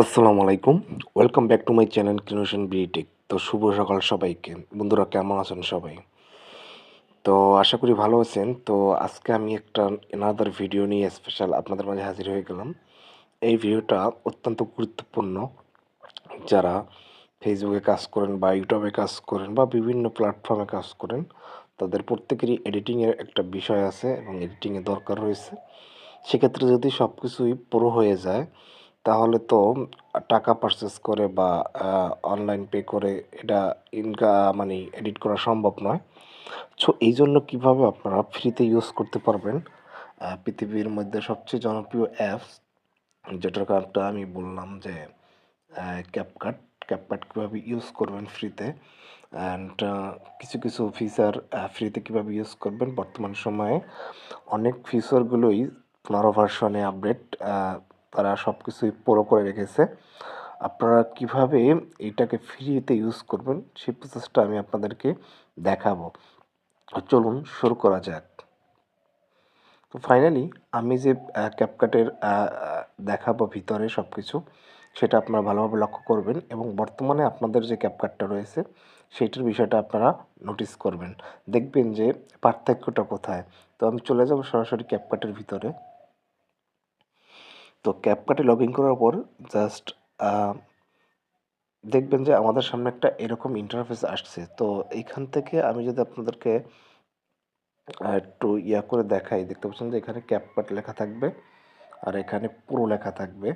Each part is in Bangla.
আসসালামু আলাইকুম। Welcome back to my channel creation BTech তো শুভ সকাল সবাইকে। বন্ধুরা, কেমন আছেন সবাই? তো আশা করি ভালো আছেন। তো আজকে আমি একটা এনাদার ভিডিও নিয়ে স্পেশাল আপনাদের মাঝে হাজির হয়ে গেলাম। এই ভিডিওটা অত্যন্ত গুরুত্বপূর্ণ। যারা ফেসবুকে কাজ করেন বা ইউটিউবে কাজ করেন বা বিভিন্ন প্ল্যাটফর্মে কাজ করেন, তাদের প্রত্যেকেরই এডিটিংয়ের একটা বিষয় আছে এবং এডিটিংয়ের দরকার রয়েছে। সেক্ষেত্রে যদি সব কিছুই পুরো হয়ে যায় তাহলে তো টাকা পারচেস করে বা অনলাইন পে করে এটা ইনকা মানে এডিট করা সম্ভব নয়। সো এই জন্য কীভাবে আপনারা ফ্রিতে ইউজ করতে পারবেন? পৃথিবীর মধ্যে সবচেয়ে জনপ্রিয় অ্যাপস যেটার কারণটা আমি বললাম যে ক্যাপকাট ক্যাপকাট কীভাবে ইউজ করবেন ফ্রিতে অ্যান্ড কিছু কিছু ফিচার ফ্রিতে কীভাবে ইউজ করবেন? বর্তমান সময়ে অনেক ফিচারগুলোই পনেরো ভার্সনে আপডেট তারা সব কিছুই পুরো করে রেখেছে। আপনারা কীভাবে এটাকে ফ্রিতে ইউজ করবেন, সেই প্রসেসটা আমি আপনাদেরকে দেখাবো। চলুন শুরু করা যাক। তো ফাইনালি আমি যে ক্যাপকাটের দেখাবো ভিতরে সব কিছু সেটা আপনারা ভালোভাবে লক্ষ্য করবেন এবং বর্তমানে আপনাদের যে ক্যাপকাটটা রয়েছে, সেইটার বিষয়টা আপনারা নোটিস করবেন। দেখবেন যে পার্থক্যটা কোথায়। তো আমি চলে যাব সরাসরি ক্যাপকাটের ভিতরে। তো ক্যাপকাটে লগ ইন করার পর জাস্ট দেখবেন যে আমাদের সামনে একটা এরকম ইন্টারফেস আসছে। তো এইখান থেকে আমি যদি আপনাদেরকে একটু ইয়া করে দেখাই, দেখতে পাচ্ছেন যে এখানে ক্যাপকাট লেখা থাকবে আর এখানে পুরো লেখা থাকবে।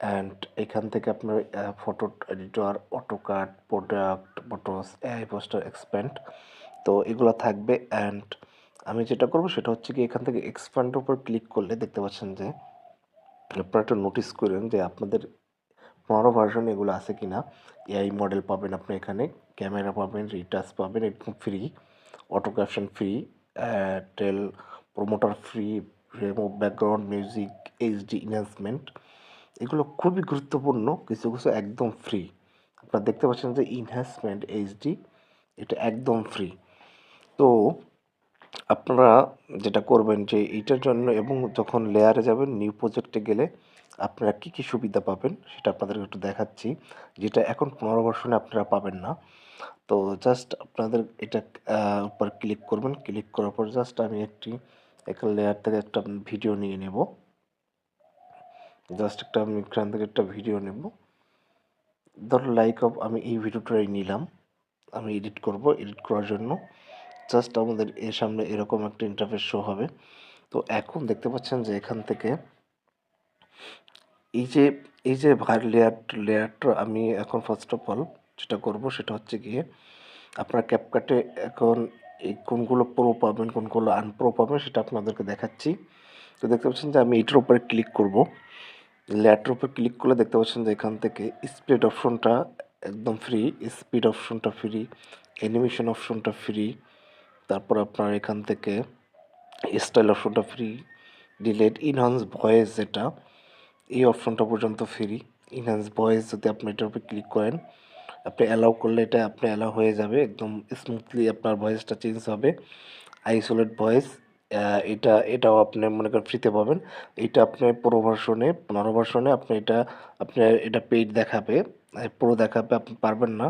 অ্যান্ড এখান থেকে আপনার photo editor autocut product photos AI poster expand তো এগুলো থাকবে। অ্যান্ড আমি যেটা করব সেটা হচ্ছে কি এখান থেকে এক্সপ্যান্ডের উপর ক্লিক করলে দেখতে পাচ্ছেন যে আপনারা একটা নোটিস করেন যে আপনাদের পনেরো ভার্সন এগুলো আছে কি না এআই মডেল পাবেন আপনি এখানে ক্যামেরা পাবেন রিটাচ পাবেন, একদম free auto caption free teleprompter free remove background music HD enhancement এগুলো খুবই গুরুত্বপূর্ণ, কিছু কিছু একদম ফ্রি আপনারা দেখতে পাচ্ছেন যে ইনহ্যান্সমেন্ট এইচডি এটা একদম ফ্রি তো আপনারা যেটা করবেন যে এইটার জন্য এবং যখন লেয়ারে যাবেন নিউ প্রজেক্টে গেলে আপনারা কী কী সুবিধা পাবেন সেটা আপনাদের একটু দেখাচ্ছি, যেটা এখন পনেরো বর্ষণে আপনারা পাবেন না। তো জাস্ট আপনাদের এটা উপর ক্লিক করবেন ক্লিক করার পর জাস্ট আমি একটি এখানে লেয়ার থেকে একটা ভিডিও নিয়ে নেব। জাস্ট একটা আমি এখান থেকে একটা ভিডিও নেব। ধরো লাইক অফ আমি এই ভিডিওটাই নিলাম, আমি এডিট করব এডিট করার জন্য। জাস্ট আমাদের এর সামনে এরকম একটা ইন্টারফেস শো হবে। তো এখন দেখতে পাচ্ছেন যে এখান থেকে এই যে এই যে ভার লেয়ার লেয়ারটা আমি এখন ফার্স্ট অফ অল যেটা করব সেটা হচ্ছে গিয়ে আপনার ক্যাপকাটে এখন এই কোনগুলো প্রো পাবেন, কোনগুলো আনপ্রো পাবেন সেটা আপনাদেরকে দেখাচ্ছি। তো দেখতে পাচ্ছেন যে আমি এটার উপরে ক্লিক করব। লেয়ারটার উপর ক্লিক করলে দেখতে পাচ্ছেন যে এখান থেকে স্পিড অপশনটা একদম ফ্রি স্পিড অপশনটা ফ্রি অ্যানিমেশন অপশনটা ফ্রি তারপর আপনার এখান থেকে স্টাইল অপশনটা ফ্রি ডিলেট ইনহান্স ভয়েস যেটা, এই অপশনটা পর্যন্ত ফ্রি ইনহান্স ভয়েস যদি আপনি এটার উপর ক্লিক করেন, আপনি অ্যালাউ করলে এটা আপনি অ্যালাউ হয়ে যাবে, একদম স্মুথলি আপনার ভয়েসটা চেঞ্জ হবে। আইসোলেট ভয়েস এটা, এটাও আপনি মনে করেন ফ্রিতে পাবেন। এটা আপনি পুরো ভার্সনে পনেরো ভার্সনে আপনি এটা আপনি এটা পেইড দেখাবে পুরো দেখাবে, আপনি পারবেন না।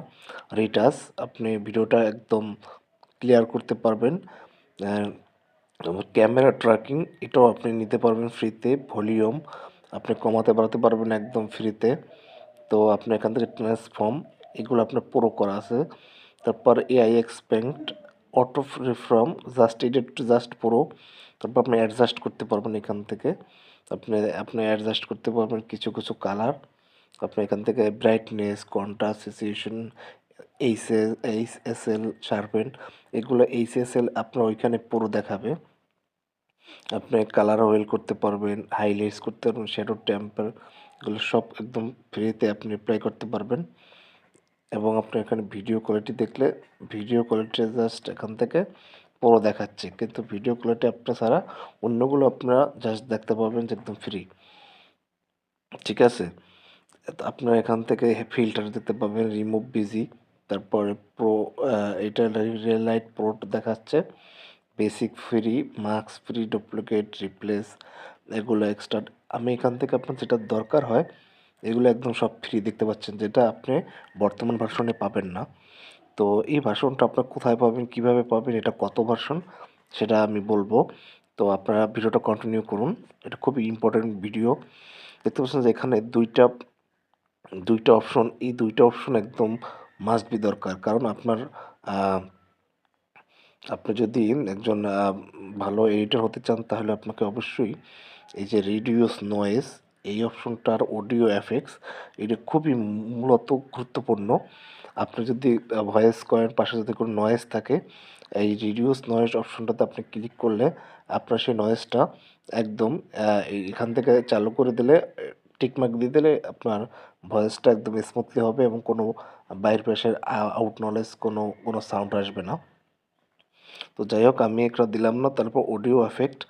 রিটাস আপনি ভিডিওটা একদম ক্লিয়ার করতে পারবেন। ক্যামেরা ট্র্যাকিং এটাও আপনি নিতে পারবেন ফ্রিতে ভলিউম আপনি কমাতে বাড়াতে পারবেন একদম ফ্রিতে তো আপনি এখান থেকে ট্রান্সফর্ম এগুলো আপনার পুরো করা আছে। তারপর AI expand auto from just edit to just পুরো তারপর আপনি অ্যাডজাস্ট করতে পারবেন এখান থেকে। আপনি আপনি অ্যাডজাস্ট করতে পারবেন কিছু কিছু কালার আপনি এখান থেকে brightness contrast situation H H S L sharpen এগুলো এইচ এস এল আপনার ওইখানে পুরো দেখাবে। আপনি কালার ওয়েল করতে পারবেন হাইলাইটস করতে পারবেন শ্যাডো টেম্পার এগুলো সব একদম ফ্রিতে আপনি অ্যাপ্লাই করতে পারবেন। এবং আপনি এখানে ভিডিও কোয়ালিটি দেখলে ভিডিও কোয়ালিটি জাস্ট এখান থেকে পুরো দেখাচ্ছে। কিন্তু ভিডিও কোয়ালিটি আপনার ছাড়া অন্যগুলো আপনারা জাস্ট দেখতে পাবেন যে একদম ফ্রি ঠিক আছে? আপনারা এখান থেকে ফিল্টার দেখতে পাবেন রিমুভ বিজি তারপরে প্রো এটা রিয়েল লাইট প্রো দেখাচ্ছে। Basic free marks free duplicate replace এগুলো এক্সট্রা আমি এখান থেকে আপনার যেটা দরকার হয়, এগুলো একদম সব ফ্রি দেখতে পাচ্ছেন, যেটা আপনি বর্তমান ভার্সনে পাবেন না। তো এই ভার্সনটা আপনার কোথায় পাবেন, কীভাবে পাবেন, এটা কত ভার্সন সেটা আমি বলব। তো আপনারা ভিডিওটা কন্টিনিউ করুন, এটা খুবই ইম্পর্টেন্ট ভিডিও দেখতে পাচ্ছেন যে এখানে দুইটা দুইটা অপশন এই দুইটা অপশন একদম মাস্ট বি দরকার। কারণ আপনার আপনি যদি একজন ভালো এডিটর হতে চান, তাহলে আপনাকে অবশ্যই এই যে রিডিউস নয়েজ এই অপশনটার অডিও এফেক্টস এটা খুবই মূলত গুরুত্বপূর্ণ। আপনি যদি ভয়েস করেন পাশে যদি কোনো নয়েজ থাকে, এই রিডিউস নয়েজ অপশনটাতে আপনি ক্লিক করলে আপনার সেই নয়েজটা একদম এখান থেকে চালু করে দিলে টিকমার্ক দিয়ে দিলে আপনার ভয়েসটা একদম স্মুথলি হবে এবং কোনো বাইরের পেশের আউট নলেজ কোনো কোনো সাউন্ড আসবে না। তো যাই হোক, আমি একটা দিলাম না, তারপর অডিও এফেক্ট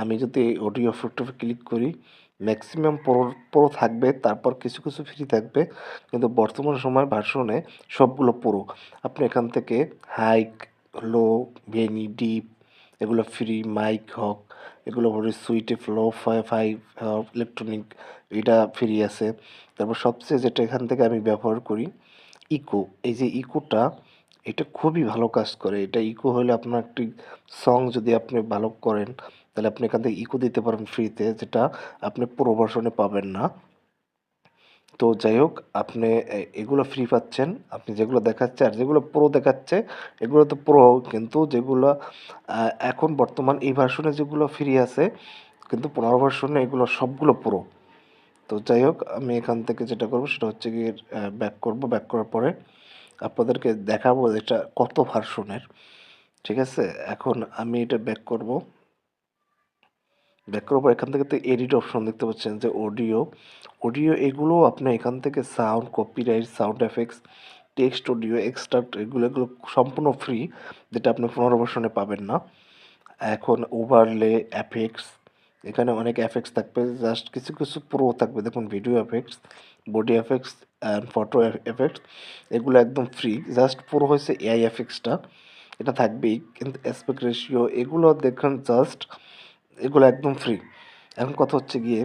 আমি যদি এই অডিও এফেক্টে ক্লিক করি ম্যাক্সিমাম প্রো প্রো থাকবে, তারপর কিছু কিছু ফ্রি থাকবে। কিন্তু বর্তমান সময় ভার্সনে সবগুলো পুরো। আপনি এখান থেকে হাইক লো ভেনি ডিপ এগুলো ফ্রি মাইক হক এগুলো পরে সুইটে ফ্লো ফাই ইলেকট্রনিক এটা ফ্রি আছে। তারপর সবচেয়ে যেটা এখান থেকে আমি ব্যবহার করি ইকো এই যে ইকোটা এটা খুবই ভালো কাজ করে। এটা ইকো হলে আপনার একটি সং যদি আপনি ভালো করেন, তাহলে আপনি এখান থেকে ইকো দিতে পারেন ফ্রিতে যেটা আপনি পুরো পাবেন না। তো যাই হোক, আপনি এগুলো ফ্রি পাচ্ছেন। আপনি যেগুলো দেখাচ্ছে আর যেগুলো প্রো দেখাচ্ছে, এগুলো তো প্রো কিন্তু যেগুলো এখন বর্তমান এই ভার্সনে যেগুলো ফ্রি আছে, কিন্তু পনেরো ভার্সনে এগুলো সবগুলো প্রো তো যাই হোক, আমি এখান থেকে যেটা করব সেটা হচ্ছে গিয়ে ব্যাক করব। ব্যাক করার পরে আপনাদেরকে দেখাবো এটা কত ভার্সনের ঠিক আছে? এখন আমি এটা ব্যাক করব। ব্যাক করার পর এখান থেকে তো এডিট অপশন দেখতে পাচ্ছেন যে অডিও অডিও এগুলো আপনি এখান থেকে sound copyright sound effects text audio extract এগুলো এগুলো সম্পূর্ণ ফ্রি যেটা আপনি পনেরো পাবেন না। এখন ওভারলে এফেক্টস এখানে অনেক এফেক্টস থাকবে। জাস্ট কিছু কিছু প্রো থাকবে। দেখুন video effects body effects and photo effects এগুলো একদম ফ্রি জাস্ট পুরো হয়েছে এআই এফেক্টসটা এটা থাকবেই। কিন্তু অ্যাসপেক্ট রেশিও এগুলো দেখুন জাস্ট এগুলো একদম ফ্রি এখন কথা হচ্ছে গিয়ে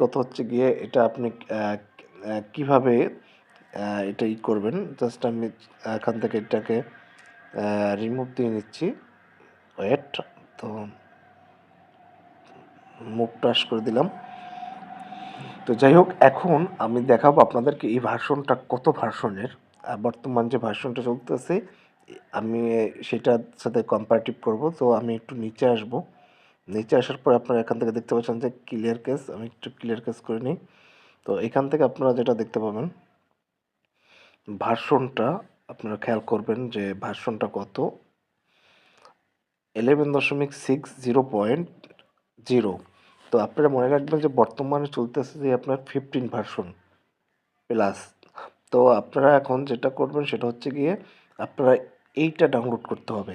কথা হচ্ছে গিয়ে এটা আপনি কীভাবে এটা ই করবেন। জাস্ট আমি, এখান থেকে এটাকে রিমুভ দিয়ে নিচ্ছি। ওয়েট তো মুভ টাস করে দিলাম। তো যাই হোক, এখন আমি দেখাবো আপনাদেরকে এই ভার্সনটা কত ভার্সনের বর্তমান যে ভার্সনটা চলতেছে, আমি সেটার সাথে কম্পারেটিভ করব। তো আমি একটু নিচে আসব। নিচে আসার পর আপনারা এখান থেকে দেখতে পাচ্ছেন যে ক্লিয়ার কেস আমি একটু ক্লিয়ার কেস করে নিই। তো এখান থেকে আপনারা যেটা দেখতে পাবেন ভার্সনটা আপনারা খেয়াল করবেন যে ভার্সনটা কত। এলেভেন দশমিক সিক্স জিরো পয়েন্ট জিরো। তো আপনারা মনে রাখবেন যে বর্তমানে চলতেছে যে আপনার ফিফটিন ভার্সন প্লাস তো আপনারা এখন যেটা করবেন সেটা হচ্ছে গিয়ে আপনারা এইটা ডাউনলোড করতে হবে।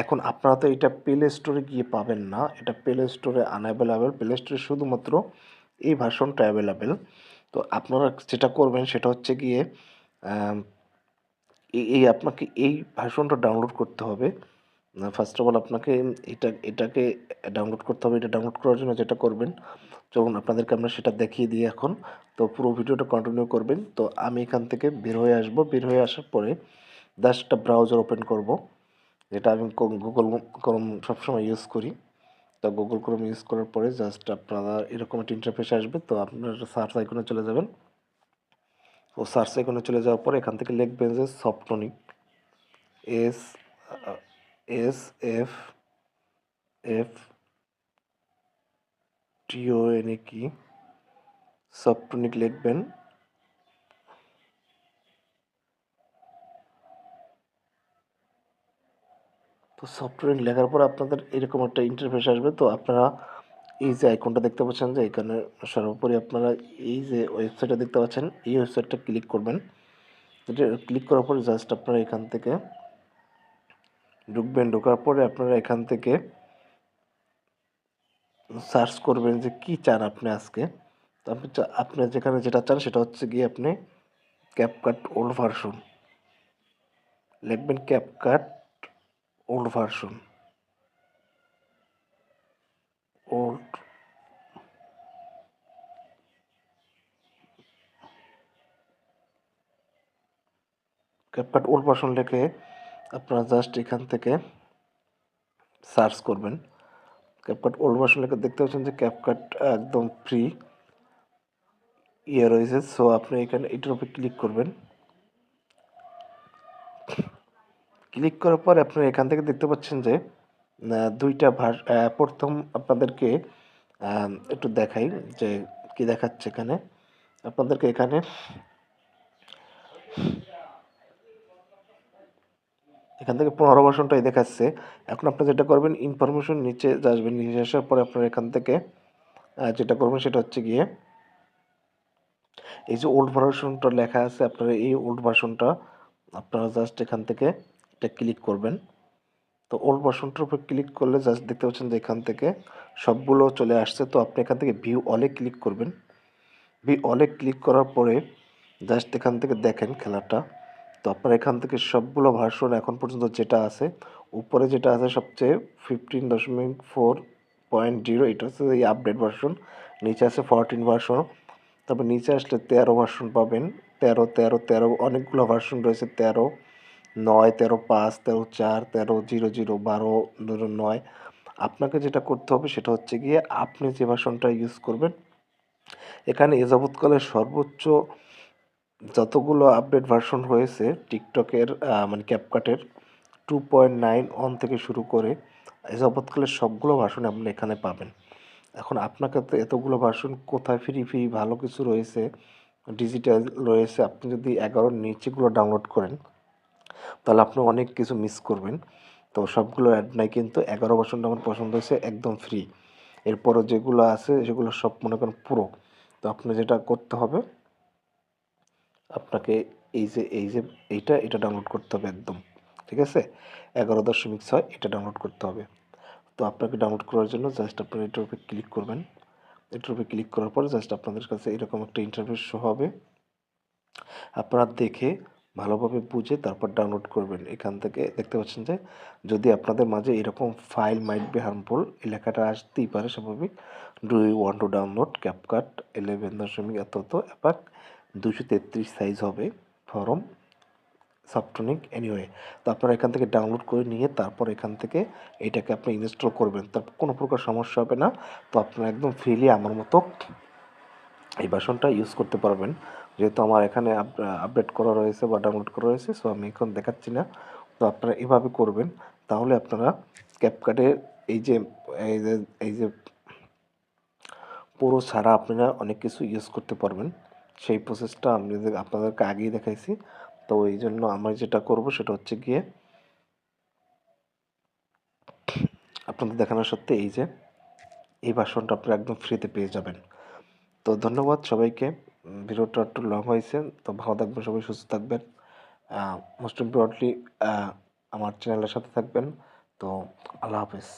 এখন আপনারা তো এটা প্লে স্টোরে গিয়ে পাবেন না। এটা প্লে স্টোরে আনঅ্যাভেলেবেল প্লে স্টোরে শুধুমাত্র এই ভার্সনটা অ্যাভেলেবেল তো আপনারা যেটা করবেন সেটা হচ্ছে গিয়ে এই আপনাকে এই ভার্সনটা ডাউনলোড করতে হবে। ফার্স্ট অফ অল আপনাকে এটা, এটাকে ডাউনলোড করতে হবে। এটা ডাউনলোড করার জন্য যেটা করবেন, যখন আপনাদেরকে আমরা সেটা দেখিয়ে দিই এখন, তো পুরো ভিডিওটা কন্টিনিউ করবেন। তো আমি এখান থেকে বের হয়ে আসব। বের হয়ে আসার পরে একটা ব্রাউজার ওপেন করব, যেটা আমি গুগল ক্রোম সবসময় ইউজ করি। তো গুগল ক্রোম ইউজ করার পরে জাস্ট আপনারা এরকম একটা ইন্টারফেস আসবে, তো আপনারা সার্চ আইকনে চলে যাবেন। ও সার্চ আইকনে চলে যাওয়ার পরে এখান থেকে লিখবেন যে Softonic S S F F T O N A কি সফটনিক লিখবেন তো সফটওয়্যার লেখার পর আপনাদের এরকম একটা ইন্টারফেস আসবে। তো আপনারা এই যে আইকনটা দেখতে পাচ্ছেন যে এখানে সর্বোপরি আপনারা এই যে ওয়েবসাইটটা দেখতে পাচ্ছেন, এই ওয়েবসাইটটা ক্লিক করবেন। এটা ক্লিক করার পরে জাস্ট আপনারা এখান থেকে ঢুকবেন, ঢোকার পরে আপনারা এখান থেকে সার্চ করবেন যে কি চান আপনি আজকে। আপনি আপনি যেখানে যেটা চান সেটা হচ্ছে গিয়ে আপনি ক্যাপকাট ওল্ড ভার্সন লিখবেন CapCut old version old CapCut old version লেখে আপনারা জাস্ট এখান থেকে সার্চ করবেন। ক্যাপকাট ওল্ড ভার্সন লিখে দেখতে পাচ্ছেন যে ক্যাপকাট একদম ফ্রি ইয়ে রয়েছে। সো আপনি এখানে এটার উপরে ক্লিক করবেন। ক্লিক করার পর আপনি এখান থেকে দেখতে পাচ্ছেন যে দুইটা আহ, প্রথম আপনাদেরকে একটু দেখাই যে কি দেখাচ্ছে এখানে। আপনাদেরকে এখানে এখান থেকে পনেরো ভার্সনটাই দেখাচ্ছে। এখন আপনি যেটা করবেন ইনফরমেশন নিচে আসবেন। নিচে আসার পরে আপনার এখান থেকে যেটা করবেন সেটা হচ্ছে গিয়ে, এই যে ওল্ড ভার্সনটা লেখা আছে, আপনারা এই ওল্ড ভার্সনটা আপনারা জাস্ট এখান থেকে এটা ক্লিক করবেন। তো ওল্ড ভার্সনটার উপর ক্লিক করলে জাস্ট দেখতে পাচ্ছেন যে এখান থেকে সবগুলো চলে আসছে। তো আপনি এখান থেকে ভিউ অলে ক্লিক করবেন। ভিউ অলে ক্লিক করার পরে জাস্ট এখান থেকে দেখেন খেলাটা। তো আপনার এখান থেকে সবগুলো ভার্সন এখন পর্যন্ত যেটা আছে, উপরে যেটা আছে সবচেয়ে ফিফটিন দশমিক ফোর পয়েন্ট জিরো এটা হচ্ছে এই আপডেট ভার্সন নিচে আছে ফরটিন ভার্সন তারপর নিচে আসলে তেরো ভার্সন পাবেন, তেরো তেরো তেরো, অনেকগুলো ভার্সন রয়েছে, তেরো, নয়, তেরো, পাঁচ, তেরো, চার, তেরো, জিরো জিরো, বারো, ধরো নয়। আপনাকে যেটা করতে হবে সেটা হচ্ছে গিয়ে আপনি যে ভার্সনটা ইউজ করবেন, এখানে এ যাবৎকালে সর্বোচ্চ যতগুলো আপডেট ভার্সন হয়েছে, টিকটকের মানে ক্যাপকাটের টু পয়েন্ট নাইন ওয়ান থেকে শুরু করে যাবৎকালের সবগুলো ভার্সন আপনি এখানে পাবেন। এখন আপনাকে তো এতগুলো ভার্সন কোথায় ফ্রি ফ্রি ভালো কিছু রয়েছে ডিজিটাল রয়েছে, আপনি যদি এগারোর নিচেগুলো ডাউনলোড করেন, তাহলে আপনি অনেক কিছু মিস করবেন। তো সবগুলো অ্যাড নাই কিন্তু এগারো ভার্সনটা আমার পছন্দ হয়েছে, একদম ফ্রি এরপরও যেগুলো আছে, সেগুলো সব মনে করেন পুরো তো আপনি যেটা করতে হবে আপনাকে এই যে এই যে, এইটা, এটা ডাউনলোড করতে হবে একদম, ঠিক আছে? এগারো দশমিক ছয়, এটা ডাউনলোড করতে হবে। তো আপনাকে ডাউনলোড করার জন্য জাস্ট আপনারা এটার উপরে ক্লিক করবেন। এটার উপরে ক্লিক করার পর জাস্ট আপনাদের কাছে এরকম একটা ইন্টারভিউ শো হবে। আপনারা দেখে, ভালোভাবে বুঝে তারপর ডাউনলোড করবেন। এখান থেকে দেখতে পাচ্ছেন যে, যদি আপনাদের মাঝে এরকম ফাইল মাইট বি হার্মফুল এই লেখাটা আসতেই পারে, স্বাভাবিক। Do you want to download CapCut eleven দশমিক এত তো অ্যাপাক দুশো তেত্রিশ সাইজ হবে ফরম সফটনিক এনিওয়ে তো আপনারা এখান থেকে ডাউনলোড করে নিয়ে তারপর এখান থেকে এটাকে আপনি ইনস্টল করবেন। তার কোনো প্রকার সমস্যা হবে না। তো আপনারা একদম ফ্রিলি আমার মতো এই ভার্সনটা ইউজ করতে পারবেন। যেহেতু আমার এখানে আপডেট করা রয়েছে বা ডাউনলোড করা রয়েছে সো আমি এখন দেখাচ্ছি না। তো আপনারা এভাবে করবেন। তাহলে আপনারা যে, এই যে এই যে পুরো ছাড়া আপনারা অনেক কিছু ইউজ করতে পারবেন। সেই প্রসেসটা আমি আপনাদেরকে আগেই দেখাইছি। তো এই জন্য আমরা যেটা করব সেটা হচ্ছে গিয়ে আপনাদের দেখানোর সত্ত্বে এই যে, এই ভার্সনটা আপনারা একদম ফ্রিতে পেয়ে যাবেন। তো ধন্যবাদ সবাইকে। ভিডিওটা একটু লং হয়েছে। তো ভালো থাকবেন সবাই, সুস্থ থাকবেন। মোস্ট ইম্পর্টেন্টলি আমার চ্যানেলের সাথে থাকবেন। তো আল্লাহ হাফেজ।